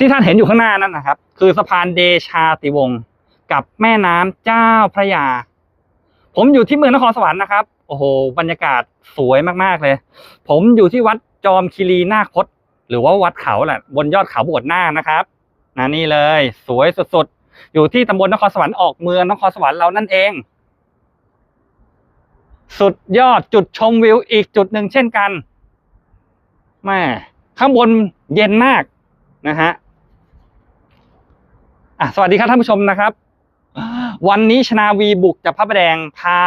ที่ท่านเห็นอยู่ข้างหน้านั่นนะครับ คือสะพานเดชาติวงศ์กับแม่น้ำเจ้าพระยา ผมอยู่ที่เมืองนครสวรรค์นะครับ โอ้โห บรรยากาศสวยมากๆเลย ผมอยู่ที่วัดจอมคีรีนาคพจน์หรือว่าวัดเขาแหละ บนยอดเขาบวชนานะครับนะนี่เลย สวยสุดๆ อยู่ที่ตำบลนครสวรรค์ออกเมืองนครสวรรค์เรานั่นเอง สุดยอดจุดชมวิวอีกจุดหนึ่งเช่นกันแม่ข้างบนเย็นมากนะฮะ อะสวัสดีครับท่านผู้ชมนะครับ วันนี้ชนาวีบุกจากพระประแดงพา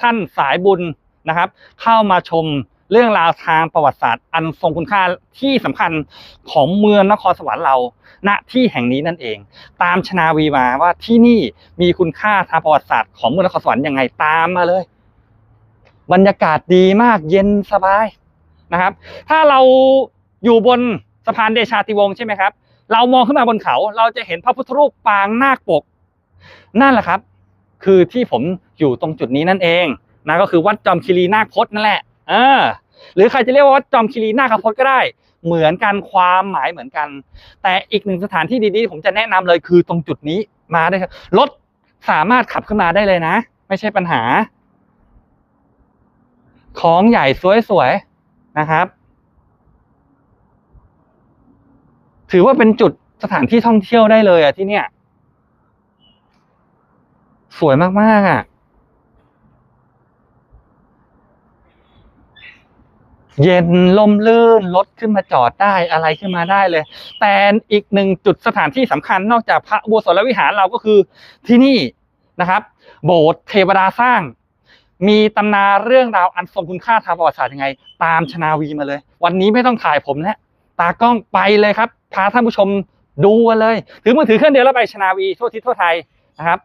ท่านสายบุญนะครับ เข้ามาชมเรื่องราวทางประวัติศาสตร์ อันทรงคุณค่าที่สำคัญของเมืองนครสวรรค์เราณที่แห่งนี้นั่นเอง ตามชนาวีมาว่าที่นี่มีคุณค่าทางประวัติศาสตร์ของเมืองนครสวรรค์ยังไงตามมาเลย บรรยากาศดีมากเย็นสบายนะครับ ถ้าเราอยู่บนสะพานเดชาติวงศ์ใช่ไหมครับ เรามองขึ้นมาบนเขา เราจะเห็นพระพุทธรูปปางนาคปก นั่นแหละครับ คือที่ผมอยู่ตรงจุดนี้นั่นเองนะก็คือวัดจอมคีรีนาคพจน์นั่นแหละเออหรือใครจะเรียกว่าวัดจอมคีรีนาคพจน์ก็ได้ เหมือนกันความหมายเหมือนกัน แต่อีกหนึ่งสถานที่ดีๆ ผมจะแนะนำเลยคือตรงจุดนี้มาได้ครับรถสามารถขับขึ้นมาได้เลยนะ ไม่ใช่ปัญหา ของใหญ่สวยๆนะครับ ถือว่าเป็นจุดสถานที่ท่องเที่ยวได้เลยอะที่เนี่ย สวยมากๆอะเย็นลมลื่นรถขึ้นมาจอดได้อะไรขึ้นมาได้เลย แต่อีกหนึ่งจุดสถานที่สำคัญนอกจากพระอุโบสถและวิหารเราก็คือที่นี่นะครับ โบสถ์เทวดาสร้าง มีตำนานเรื่องราวอันทรงคุณค่าทางประวัติศาสตร์ยังไง ตามชนาวีมาเลย วันนี้ไม่ต้องถ่ายผมแล้ว ตากล้องไปเลยครับพาท่านผู้ชมดูกันเลยถือมือถือเครื่องเดียวแล้วไปชนาวีทั่วทิศทั่วไทยนะครับ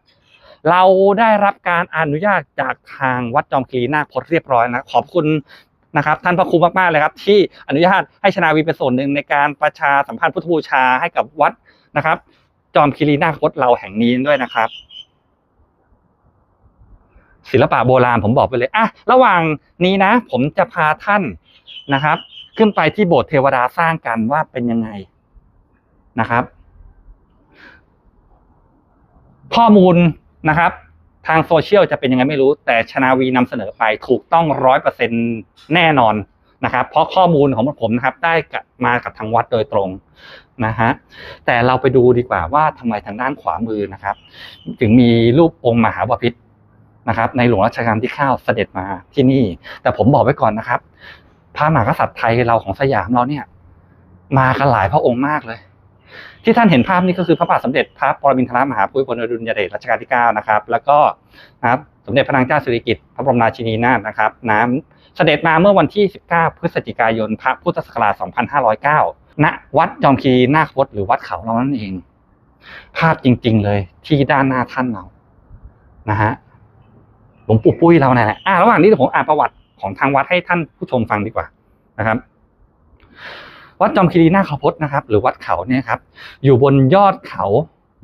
เราได้รับการอนุญาตจากทางวัดจอมคีรีนาคพจน์เรียบร้อยนะขอบคุณนะครับท่านพระครูมากๆเลยครับ ที่อนุญาตให้ชนาวีเป็นส่วนหนึ่งในการประชาสัมพันธ์พุทธบูชาให้กับวัดนะครับ จอมคีรีนาคพจน์เราแห่งนี้ด้วยนะครับ ศิลปะโบราณผมบอกไปเลยอะระหว่างนี้นะ ผมจะพาท่านนะครับ ขึ้นไปที่โบสถ์เทวดาสร้างกันว่าเป็นยังไงนะครับ ข้อมูลนะครับ ทางโซเชียลจะเป็นยังไงไม่รู้ แต่ชนาวีนำเสนอไปถูกต้องร้อยเปอร์เซ็นแน่นอนนะครับ เพราะข้อมูลของผมนะครับ ได้มากับทางวัดโดยตรงนะฮะแต่เราไปดูดีกว่าว่าทำไมทางด้านขวามือนะครับ ถึงมีรูปองค์มหาบพิตรนะครับ ในหลวงรัชกาลที่เก้าเสด็จมาที่นี่ แต่ผมบอกไว้ก่อนนะครับ พระมหากษัตริย์ไทยเราของสยามเราเนี่ย มากันหลายพระองค์มากเลย ที่ท่านเห็นภาพนี้ก็คือพระบาทสมเด็จพระปรมินทรมหาภูมิพลอดุลยเดชรัชกาลที่9นะครับ แล้วก็นะครับสมเด็จพระนางเจ้าสิริกิติ์พระบรมราชินีนาถนะครับ น้ำเสด็จมาเมื่อวันที่ 19 พฤศจิกายน พระพุทธศักราช 2509 ณ วัดจอมคีนาคพจน์หรือวัดเขาเรานั่นเอง ภาพจริง ๆ เลยที่ด้านหน้าท่านเรา นะฮะหลวงปู่ปุ้ยเราเนี่ยแหละอ่าระหว่างนี้ผมอ่านประวัติ ของทางวัดให้ท่านผู้ชมฟังดีกว่านะครับ วัดจอมคีรีนาคพจน์นะครับ หรือวัดเขาเนี่ยครับ อยู่บนยอดเขา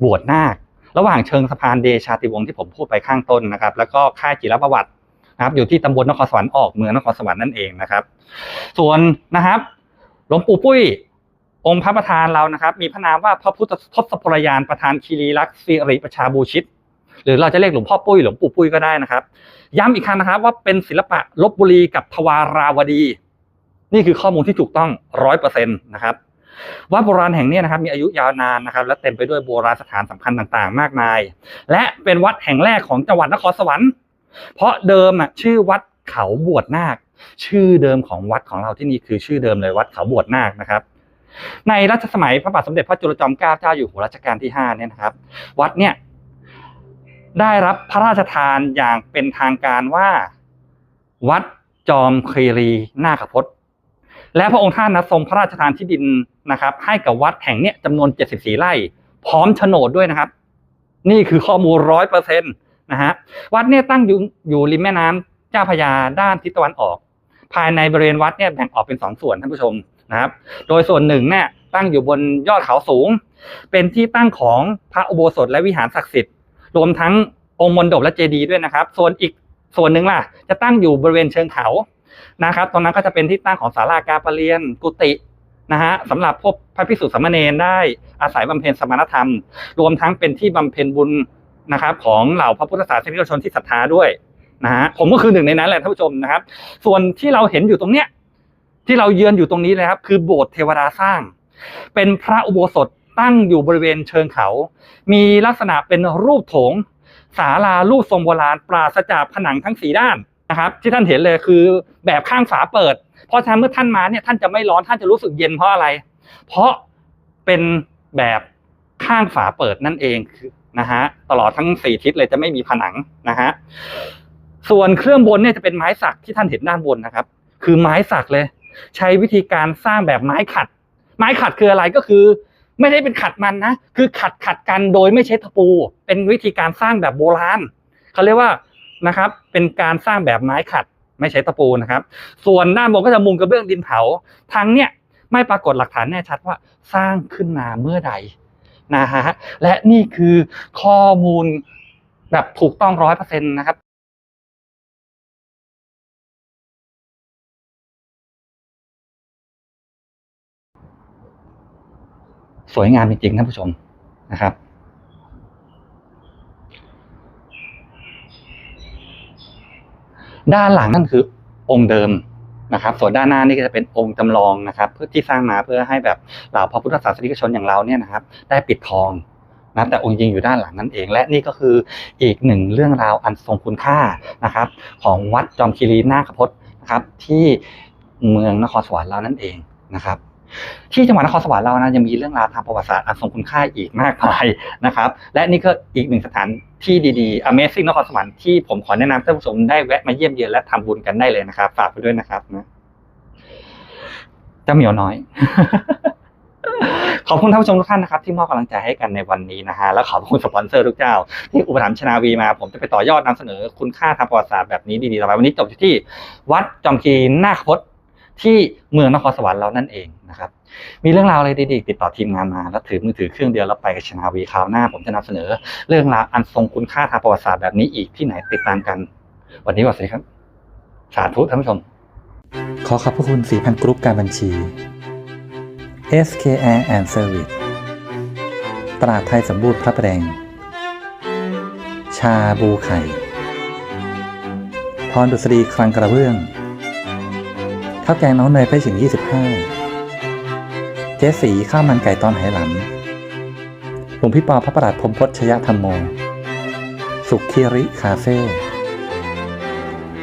บวชนาค ระหว่างเชิงสะพานเดชาติวงศ์ที่ผมพูดไปข้างต้นนะครับ แล้วก็ค่ายจิรประวัตินะครับ อยู่ที่ตำบลนครสวรรค์ออกเมืองนครสวรรค์นั่นเองนะครับ ส่วนนะครับหลวงปู่ปุ้ยองค์พระประธานเรานะครับ มีพระนามว่าพระพุทธทศพลยานประธานคีรีลักษ์สิริประชาบูชิต หรือเราจะเรียกหลวงพ่อปุ้ยหลวงปู่ปุ้ยก็ได้นะครับ ย้ำอีกครั้งนะครับ ว่าเป็นศิลปะลบบุรีกับทวาราวดี นี่คือข้อมูลที่ถูกต้องร้อยเปอร์เซ็นต์นะครับวัดโบราณแห่งนี้นะครับมีอายุยาวนานนะครับ และเต็มไปด้วยโบราณสถานสำคัญต่างๆ มากมาย และเป็นวัดแห่งแรกของจังหวัดนครสวรรค์ เพราะเดิมอะชื่อวัดเขาบวชนาค ชื่อเดิมของวัดของเราที่นี่คือชื่อเดิมเลยวัดเขาบวชนาคนะครับ ในรัชสมัยพระบาทสมเด็จพระจุลจอมเกล้าเจ้าอยู่หัวรัชกาลที่ห้าเนี่ยนะครับ วัดเนี่ย ได้รับพระราชทานอย่างเป็นทางการว่า วัดจอมคีรีนาคพจน์และพระองค์ท่านนะทรงพระราชทานที่ดินนะครับ ให้กับวัดแห่งเนี้ยจำนวน 74 ไร่ พร้อมโฉนดด้วยนะครับ นี่คือข้อมูลร้อยเปอร์เซ็นต์นะฮะวัดเนี่ยตั้งอยู่อยู่ริมแม่น้ำเจ้าพยาด้านทิศตะวันออก ภายในบริเวณวัดเนี่ยแบ่งออกเป็นสองส่วนท่านผู้ชมนะครับ โดยส่วนหนึ่งเนี่ยตั้งอยู่บนยอดเขาสูง เป็นที่ตั้งของพระอุโบสถและวิหารศักดิ์สิทธิ์ รวมทั้งองค์มณฑปและเจดีย์ด้วยนะครับ ส่วนอีกส่วนหนึ่งล่ะ จะตั้งอยู่บริเวณเชิงเขานะครับ ตรงนั้นก็จะเป็นที่ตั้งของศาลาการประเรียนกุฏินะฮะสำหรับพวกพระภิกษุสามเณรได้อาศัยบำเพ็ญสมณธรรม รวมทั้งเป็นที่บำเพ็ญบุญนะครับของเหล่าพระพุทธศาสนิกชนที่ศรัทธาด้วยนะฮะผมก็คือหนึ่งในนั้นแหละท่านผู้ชมนะครับ ส่วนที่เราเห็นอยู่ตรงเนี้ยที่เราเยือนอยู่ตรงนี้เลยครับ คือโบสถ์เทวดาสร้าง เป็นพระอุโบสถ ตั้งอยู่บริเวณเชิงเขา มีลักษณะเป็นรูปโถงศาลารูปทรงโบราณ ปราศจากผนังทั้งสีด้านนะครับ ที่ท่านเห็นเลยคือแบบข้างฝาเปิด เพราะฉะนั้นเมื่อท่านมาเนี่ยท่านจะไม่ร้อนท่านจะรู้สึกเย็นเพราะอะไร เพราะเป็นแบบข้างฝาเปิดนั่นเองนะฮะตลอดทั้งสี่ทิศเลยจะไม่มีผนังนะฮะส่วนเครื่องบนเนี่ยจะเป็นไม้สักที่ท่านเห็นด้านบนนะครับ คือไม้สักเลย ใช้วิธีการสร้างแบบไม้ขัด ไม้ขัดคืออะไรก็คือ ไม่ได้เป็นขัดมันนะ คือขัดขัดกันโดยไม่ใช้ตะปู เป็นวิธีการสร้างแบบโบราณเขาเรียกว่านะครับ เป็นการสร้างแบบไม้ขัดไม่ใช้ตะปูนะครับ ส่วนด้านบนก็จะมุงกระเบื้องดินเผาทางเนี่ยไม่ปรากฏหลักฐานแน่ชัดว่าสร้างขึ้นมาเมื่อใดนะฮะและนี่คือข้อมูลแบบถูกต้องร้อยเปอร์เซ็นต์นะครับ สวยงามจริงๆท่านผู้ชมนะครับ ด้านหลังนั่นคือองค์เดิมนะครับ ส่วนด้านหน้านี่ก็จะเป็นองค์จำลองนะครับ เพื่อที่สร้างมาเพื่อให้แบบเหล่าพระพุทธศาสนิกชนอย่างเราเนี่ยนะครับ ได้ปิดทองนะแต่องค์จริงอยู่ด้านหลังนั่นเอง และนี่ก็คืออีกหนึ่งเรื่องราวอันทรงคุณค่านะครับ ของวัดจอมคีรีนาคพจน์นะครับ ที่เมืองนครสวรรค์เรานั่นเองนะครับ ที่จังหวัดนครสวรรค์เรานะยังมีเรื่องราวทางประวัติศาสตร์อันทรงคุณค่าอีกมากมายนะครับ และนี่ก็อีกหนึ่งสถานที่ดีๆ Amazing นครสวรรค์ที่ผมขอแนะนำท่านผู้ชมได้แวะมาเยี่ยมเยือนและทำบุญกันได้เลยนะครับ ฝากไปด้วยนะครับนะเจ้าเหมียวน้อยขอบคุณท่านผู้ชมทุกท่านนะครับที่มอบกำลังใจให้กันในวันนี้นะฮะแล้วขอบคุณสปอนเซอร์ทุกเจ้า ที่อุปถัมภ์ชนาวีมา ผมจะไปต่อยอดนำเสนอคุณค่าทางประวัติศาสตร์แบบนี้ดีๆต่อไปวันนี้จบที่วัดจอมคีรีนาคพจน์ ที่เมืองนครสวรรค์เรานั่นเองนะครับ มีเรื่องราวอะไรดีๆติดต่อทีมงานมาแล้วถือมือถือเครื่องเดียวแล้วไปกับชนาวีคราวหน้าผมจะนำเสนอ เรื่องราวอันทรงคุณค่าทางประวัติศาสตร์แบบนี้อีกที่ไหนติดตามกัน วันนี้สวัสดีครับสาธุท่านผู้ชม ขอขอบพระคุณสีพันกรุ๊ปการบัญชี SKR and Service ตลาดไทยสมบูรณ์พระประแดงชาบูไข่ พรดุษฎีคลังกระเบื้อง ข้าวแกงน้องเนยไปถึง 25 เจ๊สีข้าวมันไก่ตอนไหหลำหลวงพี่ปอพระประหลัดพรมพจน์ชยธรรมโม สุขคีริคาเฟ่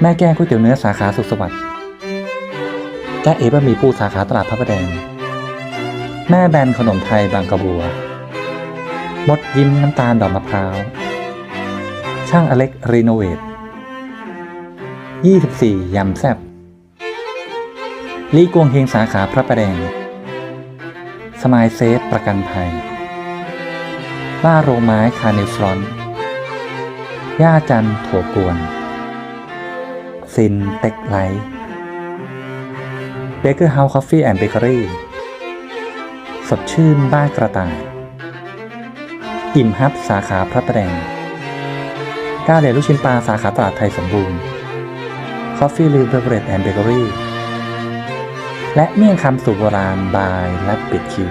แม่แก้ก๋วยเตี๋ยวเนื้อสาขาสุขสวัสดิ์จ้าเอ๋บะหมี่ปูสาขาตลาดพระประแดง แม่แบนขนมไทยบางกระบัว มดยิ้มน้ำตาลดอกมะพร้าว ช่างอเล็กรีโนเวท24ยำแซบ ลีกวงเฮงสาขาพระประแดง สมายเซฟประกันภัยล่าโรงไม้คาเนฟรอนย่าจันถั่วกวน ซินเต็กไลท์เบเกอร์เฮาส์คอฟฟี่แอนด์เบเกอรี่ สดชื่นบ้านกระต่าย อิ่มฮับสาขาพระประแดง ก้าเหลวลูกชิ้นปลาสาขาตลาดไทยสมบูรณ์คอฟฟี่ลิวเบเรด และเมี่ยงคำสุโบราณบายและปิดคิว